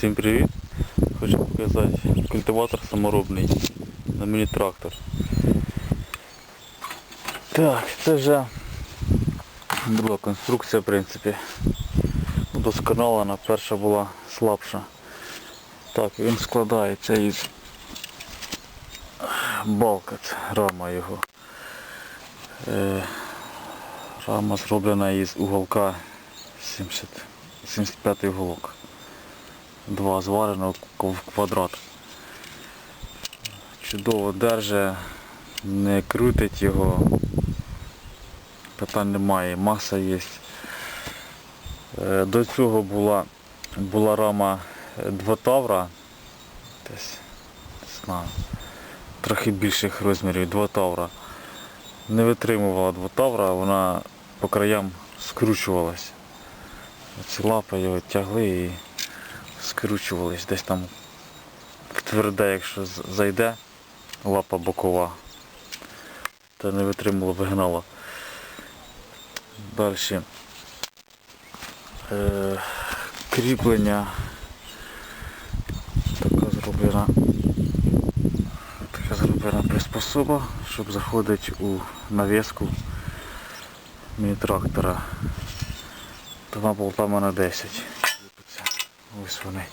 Всім привіт! Хочу показати культиватор саморобний на міні-трактор. Так, це вже друга конструкція в принципі. Удосконалена, перша була слабша. Так, він складається із балка, це рама його. Е, рама зроблена із уголка 70, 75 уголок. Два зварено в квадрат. Чудово держить, не крутить його. Питань немає, маса є. Е, До цього була, була рама е, 2 тавра, десь, не знаю, трохи більших розмірів, 2 тавра. Не витримувала 2 тавра, вона по краям скручувалась. Ці лапи його тягли і скручувались десь там тверде, якщо зайде лапа бокова, то не витримало, вигнало. Далі. Е, кріплення така зроблена така зроблена приспособа, щоб заходити у навіску міні-трактора. Два болтами на 10. Ось вони.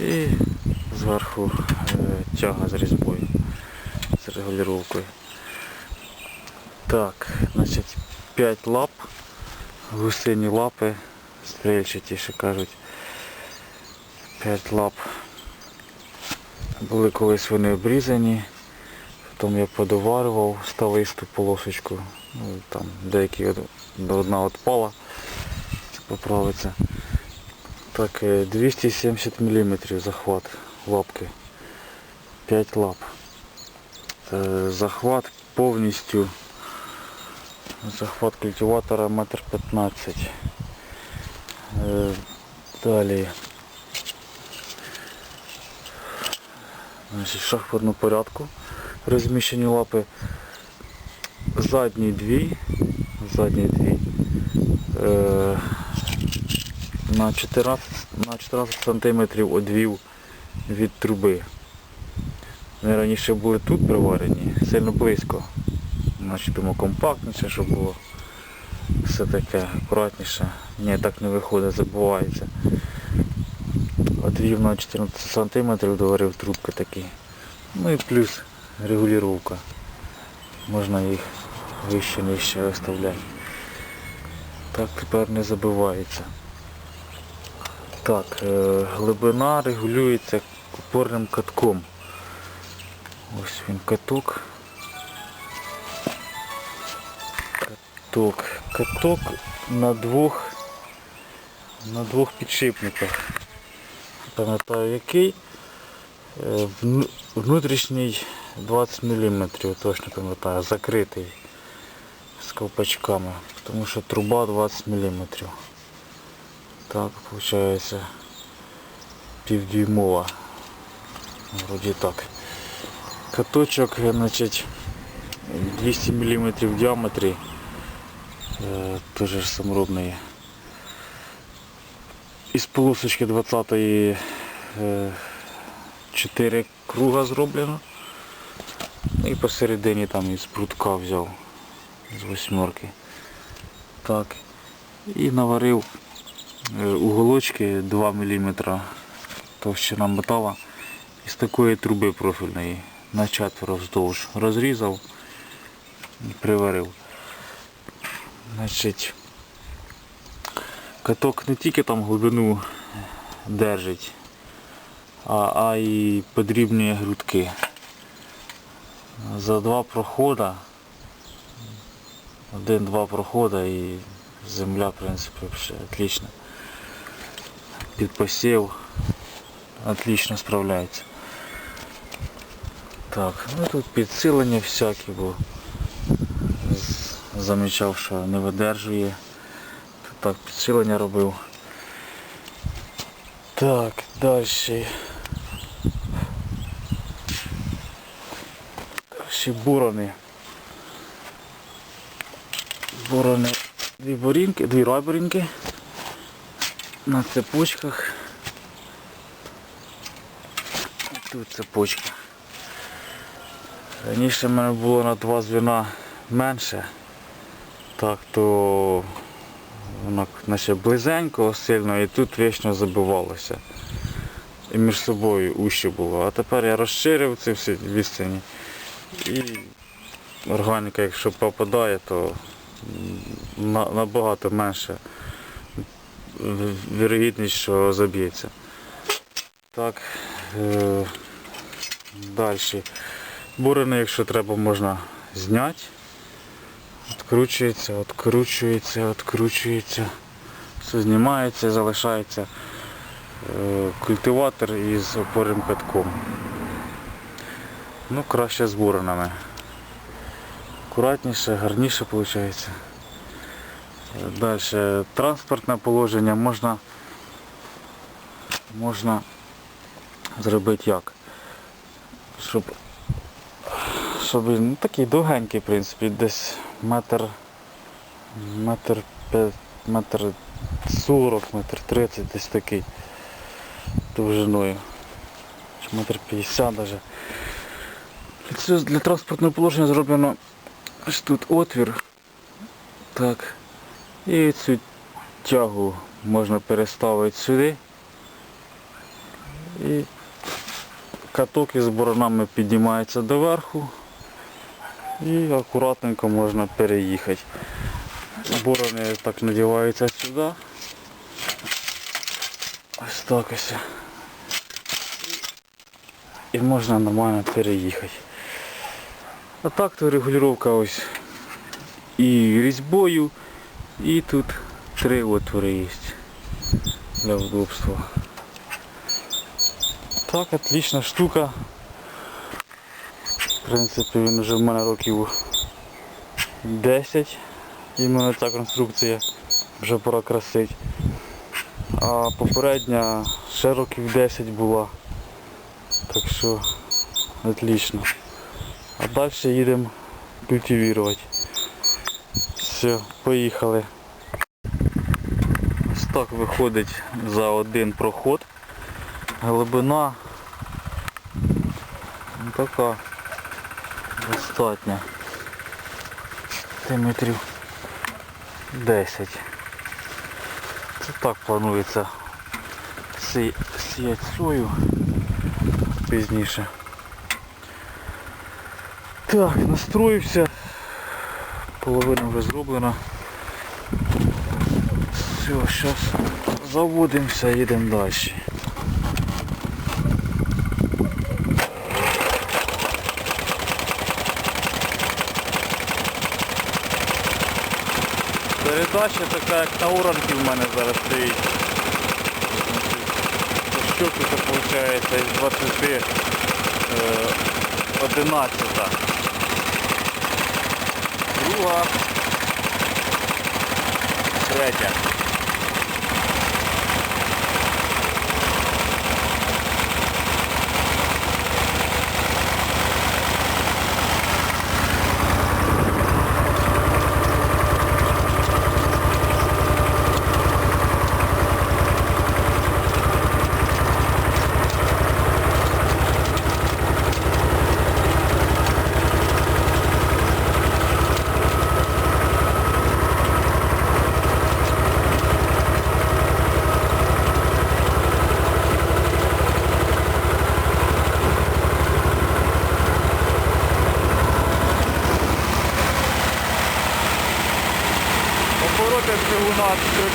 І зверху е, тяга з різьбою, з регулюванкою. Так, значить 5 лап, гусині лапи, стрельчаті, ще кажуть. 5 лап. Були колись вони обрізані, потім я подоварював стависту полосочку. Ну, там деякі од- одна відпала, поправиться. Так, е, 270 мм захват лапки. 5 лап. Е, Захват повністю. Захват культиватора 1,15 м. Далі. Значить, в шахматному порядку розміщені лапи. Задні дві. Задні дві. На 14, на 14 см одвів від труби. Вони раніше були тут приварені, сильно близько. Значить, думаю, компактніше, щоб було все таке акуратніше. Ні, так не виходить, забувається. Одвів на 14 см доварив трубки такі. Ну і плюс регулювання. Можна їх вище нижче виставляти. Так тепер не забивається. Так, е, глибина регулюється опорним катком. Ось він каток. Каток. Каток на двох на двох підшипниках. Пам'ятаю який. Е, Внутрішній 20 мм, точно пам'ятаю, закритий з ковпачками, тому що труба 20 мм. Так, виходить півдюймова. Вроді так. Каточок, значить, 200 мм в діаметрі. Е, Теж саморобний. Із полосочки 20 е, 4 круга зроблено. Ну і посередині там із прутка взяв з восьмерки. Так. І наварив е, уголочки 2 мм товщина метала із такої труби профільної на четверо вздовж розрізав і приварив. Значить, каток не тільки там глибину держить, а, а і подрібнює грудки. За два проходи, один-два проходи і земля, в принципі, все отлично. Під посів отлично справляється. Так, ну тут підсилення всякі, бо замічав, що не видержує. Тут так підсилення робив. Так, далі. Ще борони. Борони. Дві борінки, дві райборінки на цепочках. тут цепочка. Раніше в мене було на два звіна менше. Так то воно наче близенько сильно і тут вічно забивалося. І між собою уще було. А тепер я розширив ці всі відстані. І органіка, якщо попадає, то набагато менше вірогідність, що заб'ється. Так, е, далі. Бурени, якщо треба, можна зняти. Откручується, откручується, откручується. Все знімається, залишається е, культиватор із опорним катком. Ну, краще з буренами. Акуратніше, гарніше виходить. Далі транспортне положення можна, можна зробити як? Щоб, щоб ну, такий довгенький, в принципі, десь метр, метр, пе- метр сорок, метр тридцять, десь такий довжиною. Чи метр п'ятдесят навіть. Для, для транспортного положення зроблено ось тут отвір. Так. І цю тягу можна переставити сюди. І каток із боронами піднімається доверху. І акуратненько можна переїхати. Борони так надіваються сюди. Ось так ось. І можна нормально переїхати. А так то регулювання ось і різьбою, і тут три отвори є для удобства. Так, отлична штука. В принципі, він вже в мене років 10. Іменно ця конструкція вже пора красить. А попередня ще років 10 була. Так що отлично. А далі їдемо культивувати. Все, поїхали. Ось так виходить за один проход. Глибина ну, така достатня. Сантиметрів 10. Це так планується сі- сіяти сою пізніше. Так, настроївся. Половина вже зроблена. Все, зараз заводимося, їдемо далі. Передача така, як на уранки в мене зараз стоїть. Що тут виходить із 20 е, 11. Друга. Третя.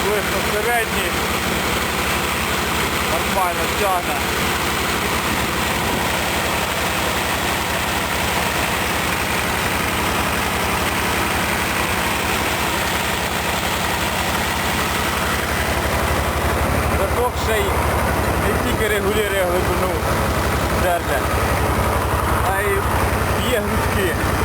Приблизно середні. Нормально тягне. Каток ще й не тільки регулює глибину держа, а й б'є грудки.